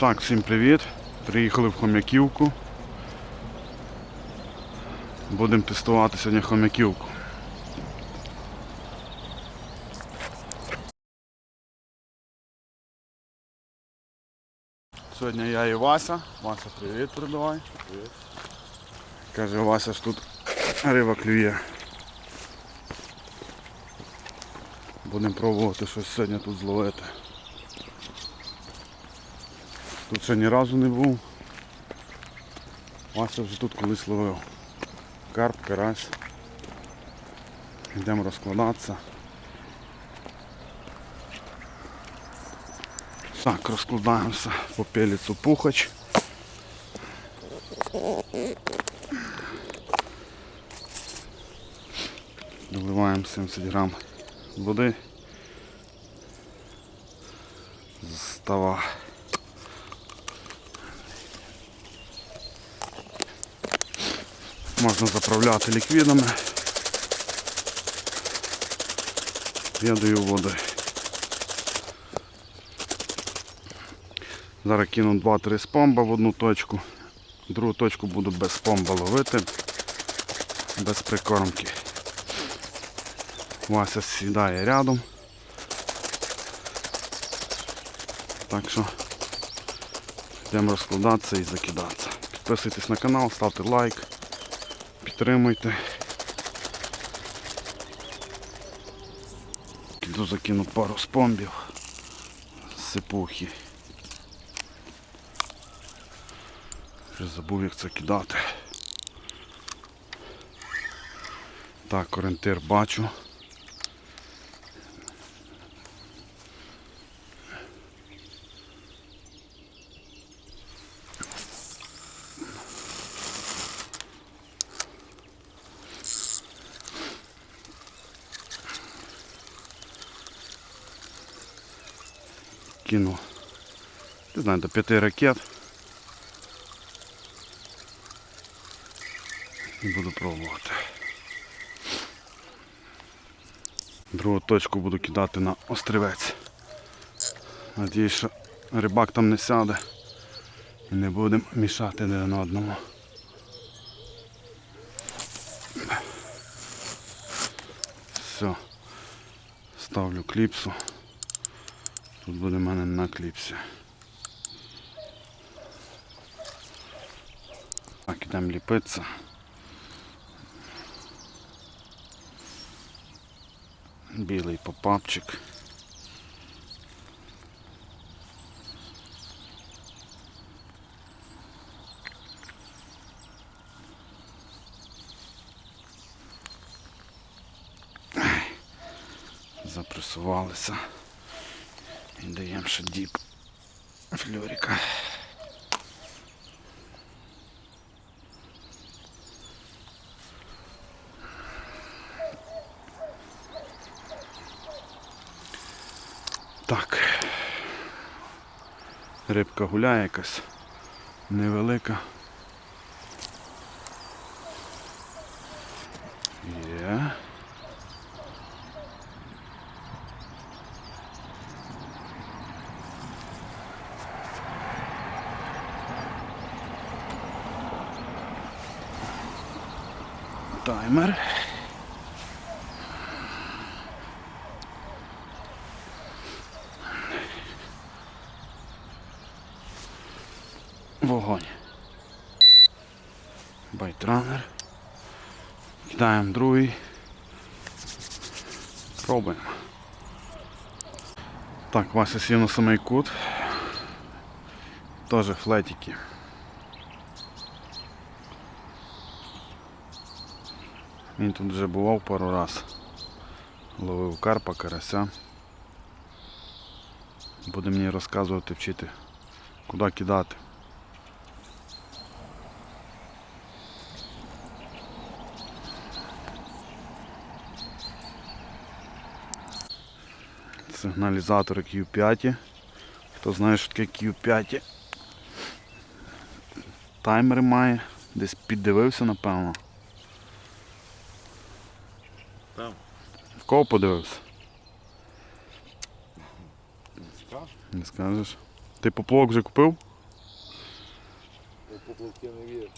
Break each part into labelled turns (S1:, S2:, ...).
S1: Так, всім привіт. Приїхали в Хом'яківку. Будемо тестувати сьогодні Хом'яківку. Сьогодні я і Вася. Вася, привіт передавай. Привіт. Каже, Вася ж тут риба клює. Будемо пробувати щось сьогодні тут зловити. Тут ще ні разу не був. Вася вже тут колись ловив. Карп, карась. Йдемо розкладатися. Так, розкладаємося по пеліцу пухач. Доливаємо 70 грам води. З Можна заправляти ліквідами. Я даю води. Зараз кину 2-3 спомба в одну точку. Другу точку буду без спомба ловити, без прикормки. Вася сідає рядом. Так що йдемо розкладатися і закидатися. Підписуйтесь на канал, ставте лайк, підтримуйте. Піду закину пару спомбів сипухи. Вже забув як це кидати. Так, орієнтир бачу. Кину, не знаю, до п'яти ракет. І буду пробувати. Другу точку буду кидати на острівець. Надіюсь, що рибак там не сяде і не будемо мішати один одному. Все. Ставлю кліпсу. Тут буде в мене на кліпсі. Так, ідемо ліпитися. Білий попапчик. Запресувалися. Даємо ще діп фльоріка. Так. Рибка гуляє якась невелика. Є. Таймер. Вогонь. Байтранер. Кидаємо другий. Пробуємо. Так, Вася сів на самий кут. Теж флетики. Він тут вже бував пару раз. Ловив карпа, карася. Буде мені розказувати, вчити, куди кидати. Сигналізатори Q5. Хто знає, що таке Q5. Таймер має. Десь піддивився, напевно. Кого подивився?
S2: Не
S1: скажеш. Ти поплавок вже купив?
S2: поплавки не вірю.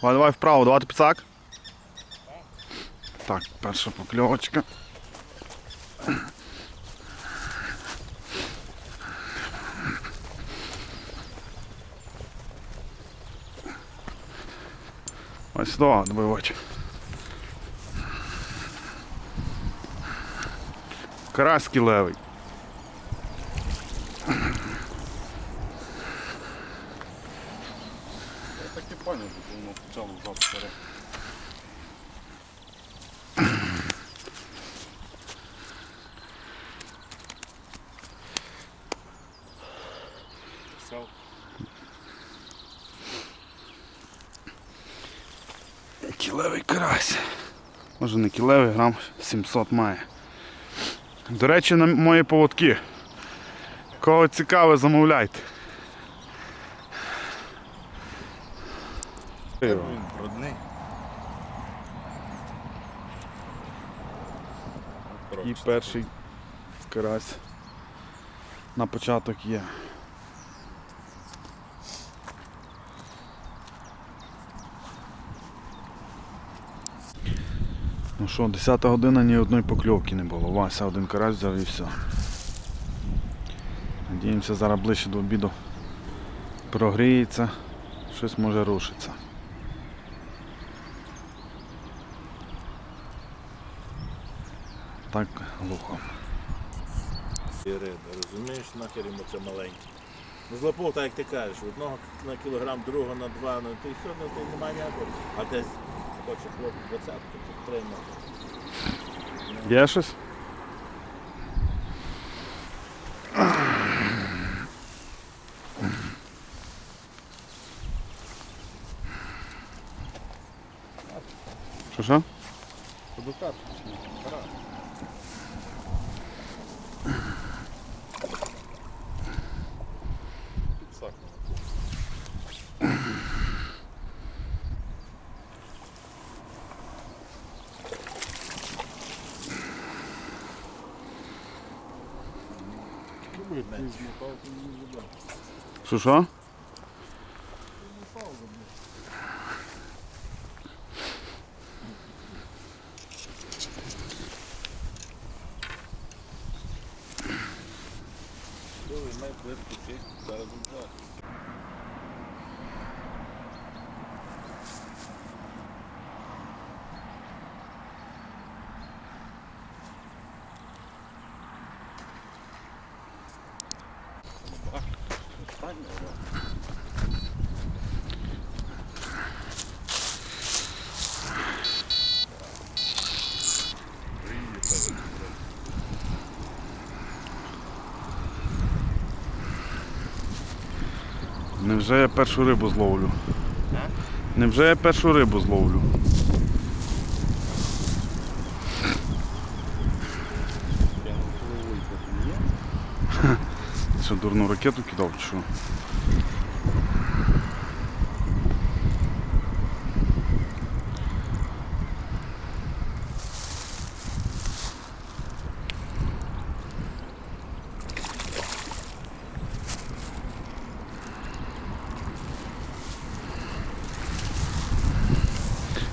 S1: Давай, давай вправо, давати пицак. Так, перша покльовочка. Ось сюди, добивати. Краски левий.
S2: Я так і пані, воно почало завтра.
S1: Кілевий карась. Може не кілевий, грам 700 має. До речі, на мої поводки. Кого цікаве, замовляйте.
S2: Він брудний.
S1: І перший карась на початок є. Ну що, 10 година ні одної покльовки не було. Вася один карась взяв і все. Надіємося, зараз ближче до обіду прогріється, щось може рушиться. Так глухо.
S3: Розумієш, нахер йому це маленьке. Ну злопов, так як ти кажеш, одного на кілограм, другого на два, ну ти все, ну ти немає ніякого. А десь хоче хлопець двадцятку, підтримати.
S1: Є щось? Що що?
S2: Подукати.
S1: Що що?
S3: Коли має плитку чистити, зараз буде.
S1: Невже я першу рибу зловлю? Невже я першу рибу зловлю? Що дурну ракету кидав чи?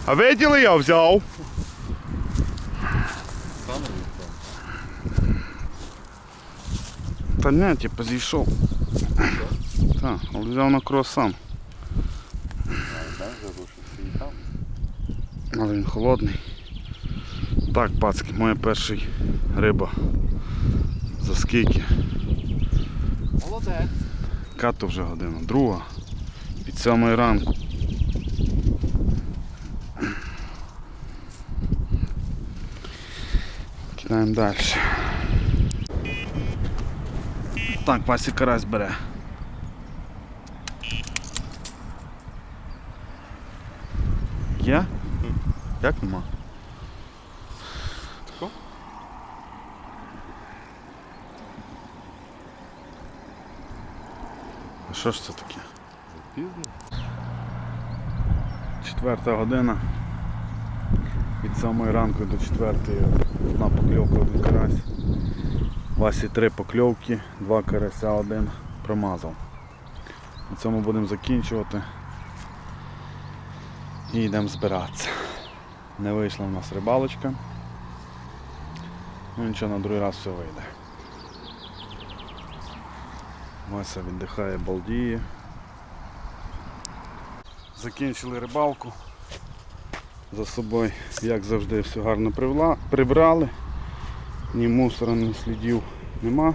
S1: А виділи я взяв? Та ні, типу зійшов. Так, але взяв на
S2: там.
S1: Але він холодний. Так, пацки, моя перша риба. За скільки?
S2: Молодець.
S1: Като вже година. Друга. Під сьомої ранку. Кидаємо далі. Так, Вася карась бере. Є? Як нема? А що ж це таке?
S2: Пізно.
S1: Четверта година. Від самої ранку до четвертої одна покльовка, один карась. Васі три покльовки, два карася, один промазав. На цьому будемо закінчувати. І йдемо збиратися. Не вийшла в нас рибалочка. Ну нічого, на другий раз все вийде. Вася віддихає, балдіє. Закінчили рибалку. За собою, як завжди, все гарно прибрали. Ні мусора, ні слідів нема.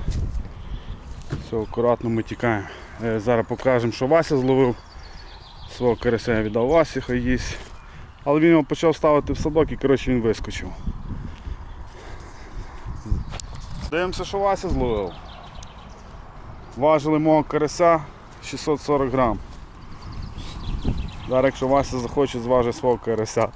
S1: Все, акуратно ми тікаємо. Е, Зараз покажемо, що Вася зловив. Свого карася я віддав Васі, хай їсть. Але він його почав ставити в садок і коротше він вискочив. Дивимося, що Вася зловив. Важили мого карася 640 грам. Зараз якщо Вася захоче, зважить свого карася.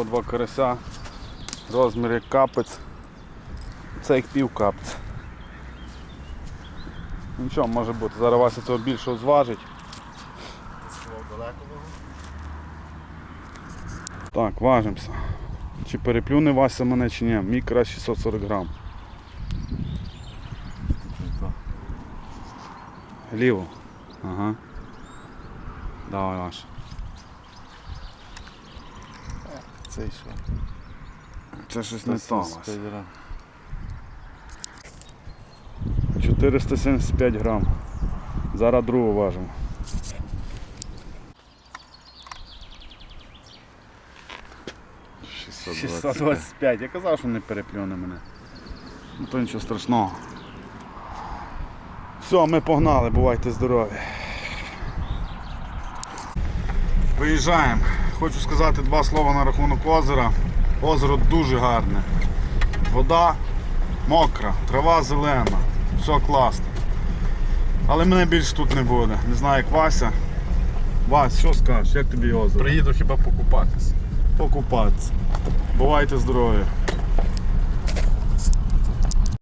S1: Ось два карася, розмір як капець. Це як пів капця. Нічого може бути. Зараз Вася цього більшого зважить. Так, важимося. Чи переплюне Вася мене чи ні? Мій крас 640 грам. Ліво. Ага. Давай Ваш.
S2: Цей що?
S1: Це щось не то. Вася.
S2: 175 грам.
S1: 475 грам. Зараз другу важимо. 625. Я казав, що не переплюне мене. Ну то нічого страшного. Все, ми погнали, бувайте здорові. Виїжджаємо. Хочу сказати два слова на рахунок озера. Озеро дуже гарне. Вода мокра, трава зелена, все класно. Але мене більше тут не буде. Не знаю як Вася. Вась, що скажеш, як тобі озеро?
S2: Приїду хіба покупатись.
S1: Покупатися. Бувайте здорові.